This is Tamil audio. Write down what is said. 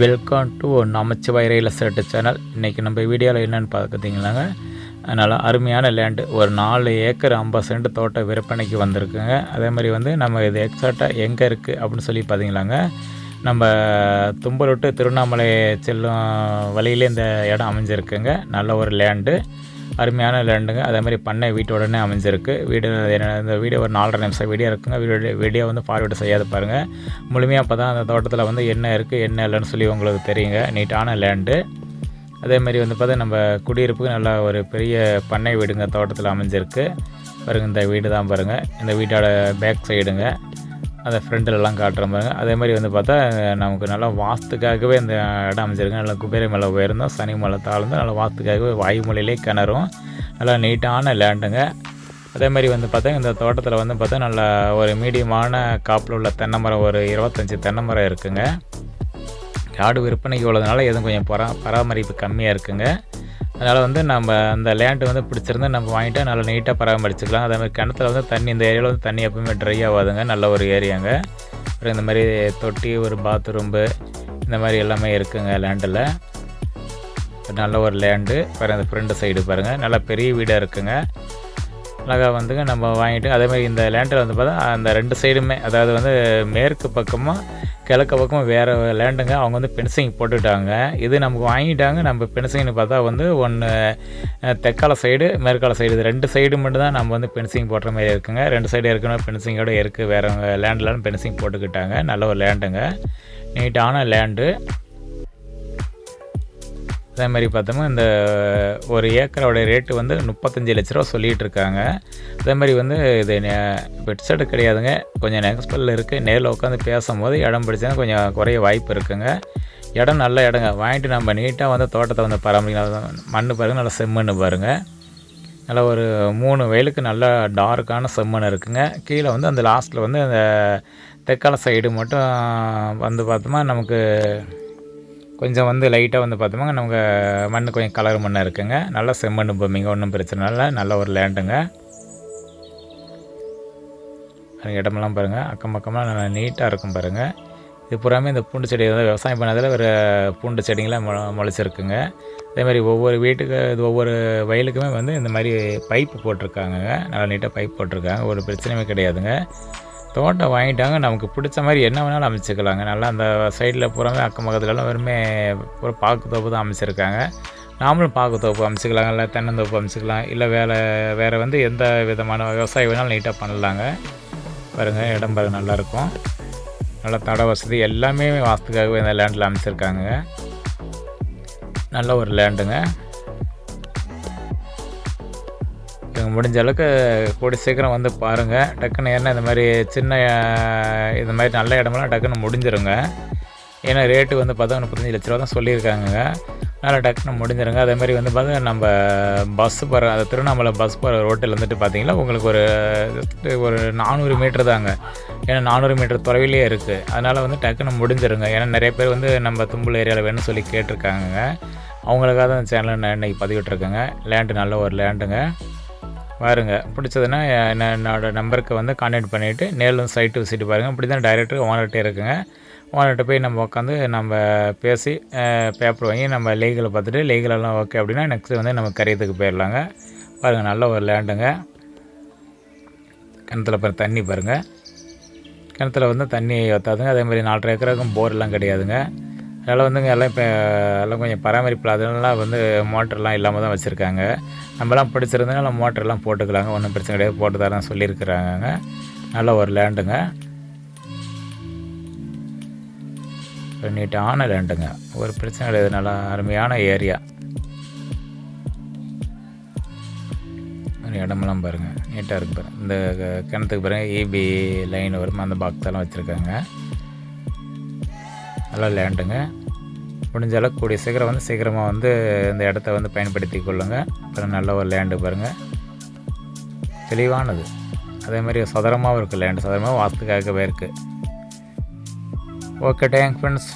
Welcome to Namachivay real estate channel இன்றைக்கி நம்ம வீடியோவில் என்னென்னு பார்க்குறீங்களாங்க அதனால் அருமையான லேண்டு ஒரு நாலு ஏக்கர் ஐம்பது சென்ட் தோட்டம் விற்பனைக்கு வந்திருக்குங்க. அதே மாதிரி வந்து நம்ம இது எக்ஸாக்டாக எங்கே இருக்குது அப்படின்னு சொல்லி பார்த்தீங்களாங்க? நம்ம தும்பல் திருவண்ணாமலை செல்லும் வழியிலே இந்த இடம் அமைஞ்சிருக்குங்க. நல்ல ஒரு லேண்டு அருமையான லேண்டுங்க அதே மாதிரி பண்ணை வீட்டோடனே அமைஞ்சிருக்கு. வீடு என்ன- இந்த வீடியோ ஒரு நாலரை நிமிஷம் வீடியோ இருக்குங்க. வீடியோ வீடியோ வந்து ஃபார்வேர்டு செய்யாத பாருங்கள் முழுமையாக அப்போ தான் அந்த தோட்டத்தில் வந்து என்ன இருக்குது என்ன இல்லைன்னு சொல்லி உங்களுக்கு தெரியுங்க. நீட்டான லேண்டு அதே மாதிரி வந்து பார்த்தா நம்ம குடியிருப்புக்கு நல்லா ஒரு பெரிய பண்ணை வீடுங்க தோட்டத்தில் அமைஞ்சிருக்கு. பாருங்கள் இந்த வீடு தான் பாருங்கள் இந்த வீட்டோட பேக் சைடுங்க அந்த ஃப்ரண்ட்லலாம் காட்டுற மாதிரி. அதே மாதிரி வந்து பார்த்தா நமக்கு நல்லா வாஸ்துக்காகவே இந்த இடம் அமைஞ்சிருக்கு. நல்லா குபேரை மலை உயர்ந்தோம் சனி மலை தாழ்ந்தோம் நல்லா வாஸ்துக்காகவே வாயுமொழியிலே கிணறும். நல்லா நீட்டான லேண்டுங்க அதே மாதிரி வந்து பார்த்தா இந்த தோட்டத்தில் வந்து பார்த்தா நல்லா ஒரு மீடியமான காப்பில் உள்ள தென்னை மரம் ஒரு இருபத்தஞ்சி தென்னை மரம் இருக்குங்க. காடு விற்பனைக்கு உள்ளதுனால எதுவும் கொஞ்சம் பரா பராமரிப்பு கம்மியாக இருக்குங்க. அதனால் வந்து நம்ம அந்த லேண்டு வந்து பிடிச்சிருந்து நம்ம வாங்கிட்டு நல்லா நீட்டாக பராமரிச்சுக்கலாம். அதே மாதிரி கிணத்துல வந்து தண்ணி இந்த ஏரியாவில் வந்து தண்ணி எப்பவுமே ட்ரை ஆகாதுங்க. நல்ல ஒரு ஏரியாங்க. அப்புறம் இந்த மாதிரி தொட்டி ஒரு பாத்ரூம்பு இந்த மாதிரி எல்லாமே இருக்குங்க லேண்டில் நல்ல ஒரு லேண்டு பாருங்கள் இந்த ஃப்ரண்ட் சைடு பாருங்கள் நல்ல பெரிய வீடாக இருக்குங்க. அழகாக வந்துங்க. நம்ம வாங்கிட்டு அதே மாதிரி இந்த லேண்டர் வந்து பார்த்தா அந்த ரெண்டு சைடுமே அதாவது வந்து மேற்கு பக்கமும் கிழக்கு பக்கமும் வேறு லேண்டுங்க அவங்க வந்து பென்சிங் போட்டுட்டாங்க. இது நமக்கு வாங்கிட்டாங்க. நம்ம பென்சிங்னு பார்த்தா வந்து ஒன்று தெற்கால சைடு மேற்கால சைடு இது ரெண்டு சைடு மட்டும் தான் நம்ம வந்து பென்சிங் போடுற மாதிரி இருக்குங்க. ரெண்டு சைடு ஏற்கனவே பென்சிங்கோட இருக்குது வேறு லேண்ட்லாம் பென்சிங் போட்டுக்கிட்டாங்க. நல்ல ஒரு லேண்டுங்க நீட்டான லேண்டு அதே மாதிரி பார்த்தோம்னா இந்த ஒரு ஏக்கரோட ரேட்டு வந்து முப்பத்தஞ்சு லட்ச ரூபா சொல்லிகிட்டு இருக்காங்க அதே மாதிரி வந்து இது பெட்செட்டு கிடையாதுங்க. கொஞ்சம் நெக்ஸ்பல்ல இருக்குது நேரில் உட்காந்து பேசும்போது இடம் பிடிச்சா கொஞ்சம் குறைய வாய்ப்பு இருக்குங்க. இடம் நல்ல இடங்க. வாங்கிட்டு நம்ம நீட்டாக வந்து தோட்டத்தை வந்து பராமரிக்கலாம். மண் பாருங்கள் நல்லா செம்மண் பாருங்கள் நல்லா ஒரு மூணு வயலுக்கு நல்ல டார்க்கான செம்மண் இருக்குங்க. கீழே வந்து அந்த லாஸ்ட்டில் வந்து அந்த தெற்கால சைடு மட்டும் வந்து பார்த்தோமா நமக்கு கொஞ்சம் வந்து லைட்டாக வந்து பார்த்தோமா நமக்கு மண் கொஞ்சம் கலர் மண்ணாக இருக்குங்க. நல்லா செம்மண் பூமிங்க ஒன்றும் பிரச்சனை இல்லை நல்ல ஒரு லேண்டுங்க இடமெல்லாம் பாருங்கள் அக்கம் பக்கமாக நல்லா நீட்டாக இருக்கும் பாருங்கள் இது பூராமே இந்த பூண்டு செடி வந்து விவசாயம் பண்ணதில் ஒரு பூண்டு செடிங்களாம் மொ முளைச்சிருக்குங்க. அதேமாதிரி ஒவ்வொரு வீட்டுக்கு இது ஒவ்வொரு வயலுக்குமே வந்து இந்த மாதிரி பைப்பு போட்டிருக்காங்கங்க. நல்லா நீட்டாக பைப் போட்டிருக்காங்க. ஒரு பிரச்சனையுமே கிடையாதுங்க. தோட்டம் வாங்கிட்டாங்க. நமக்கு பிடிச்ச மாதிரி என்ன வேணாலும் அமைச்சிக்கலாங்க. நல்லா அந்த சைடில் பூராமே அக்கம் பக்கத்துலலாம் வெறுமே ஒரு பாக்கு தோப்பு தான் அமைச்சிருக்காங்க. நாமளும் பாக்கு தோப்பு அமைச்சிக்கலாங்க இல்லை தென்னந்தோப்பு அமைச்சிக்கலாம் இல்லை வேலை வேறு வந்து எந்த விதமான விவசாயம் வேணாலும் நீட்டாக பண்ணலாங்க. பாருங்கள் இடம் பாருங்க நல்லாயிருக்கும். நல்ல தட வசதி எல்லாமே வாஸ்துக்காகவே இந்த லேண்டில் அமைச்சிருக்காங்க. நல்ல ஒரு லேண்டுங்க முடிஞ்ச அளவுக்கு கூடி சீக்கிரம் வந்து பாருங்கள் டக்குன்னு ஏன்னா இந்த மாதிரி சின்ன இந்த மாதிரி நல்ல இடமெல்லாம் டக்குன்னு முடிஞ்சிருங்க. ஏன்னா ரேட்டு வந்து பார்த்தா முப்பத்தஞ்சு லட்ச ரூபா தான் சொல்லியிருக்காங்க அதனால் டக்குன்னு முடிஞ்சிருங்க. அதே மாதிரி வந்து பார்த்தா நம்ம பஸ் போகிற அந்த திருவண்ணாமலை பஸ் போகிற ரோட்டில் வந்துட்டு பார்த்தீங்கன்னா உங்களுக்கு ஒரு ஒரு நானூறு மீட்டர் தாங்க. ஏன்னா நானூறு மீட்டர் தொலைவிலே இருக்குது அதனால் வந்து டக்குன்னு முடிஞ்சிருங்க. ஏன்னா நிறைய பேர் வந்து நம்ம தும்புள் ஏரியாவில் வேணும்னு சொல்லி கேட்டிருக்காங்க அவங்களுக்காக தான் சேனலை நான் இன்றைக்கி பதிவிட்ருக்கேங்க லேண்டு நல்ல ஒரு லேண்டுங்க பாருங்க பிடிச்சதுன்னா என்ன- என்னோட நம்பருக்கு வந்து கான்டாக்ட் பண்ணிவிட்டு நேரில் சைட்டு விசிட்டு பாருங்கள் இப்படி தான் டைரக்டர் ஓனர்கிட்ட இருக்குங்க. ஓனர்கிட்ட போய் நம்ம உட்காந்து நம்ம பேசி பேப்பர் வாங்கி நம்ம லீகலை பார்த்துட்டு லீகலெல்லாம் ஓகே அப்படின்னா நெக்ஸ்ட்டு வந்து நம்ம கரியத்துக்கு போயிடலாங்க. பாருங்கள் நல்ல ஒரு லேண்டுங்க கிணத்துல பாரு தண்ணி பாருங்கள் கிணத்துல வந்து தண்ணி வற்றாதுங்க அதே மாதிரி நாலரை ஏக்கருக்கும் போர்லாம் கிடையாதுங்க. அதனால் வந்துங்க எல்லாம் இப்போ எல்லாம் கொஞ்சம் பராமரிப்பு அதனால வந்து மோட்டர்லாம் இல்லாமல் தான் வச்சுருக்காங்க. நம்மலாம் பிடிச்சிருந்தனால மோட்டர்லாம் போட்டுக்கலாங்க. ஒன்றும் பிரச்சனை கிடையாது. போட்டு தரேன் சொல்லியிருக்கிறாங்க நல்ல ஒரு லேண்டுங்க. ஒரு நீட்டான லேண்டுங்க. ஒரு பிரச்சனை கிடையாது. நல்லா அருமையான ஏரியா. இடமெல்லாம் பாருங்கள் நீட்டாக இருக்கு பாருங்கள் இந்த கிணத்துக்கு பாருங்கள் இபி லைன் வரும். அந்த பாக்ஸ் எல்லாம் வச்சுருக்காங்க. நல்லா லேண்டுங்க. முடிஞ்ச அளவுக்கு கூடிய சீக்கிரம் வந்து சீக்கிரமாக வந்து இந்த இடத்த வந்து பயன்படுத்தி கொள்ளுங்கள் அப்புறம் நல்ல ஒரு லேண்டு பாருங்கள் தெளிவானது. அதே மாதிரி சதுரமாகவும் இருக்குது லேண்டு. சதுரமாக வாஸ்துக்காகவே இருக்குது ஓகே டேங்க் ஃப்ரெண்ட்ஸ்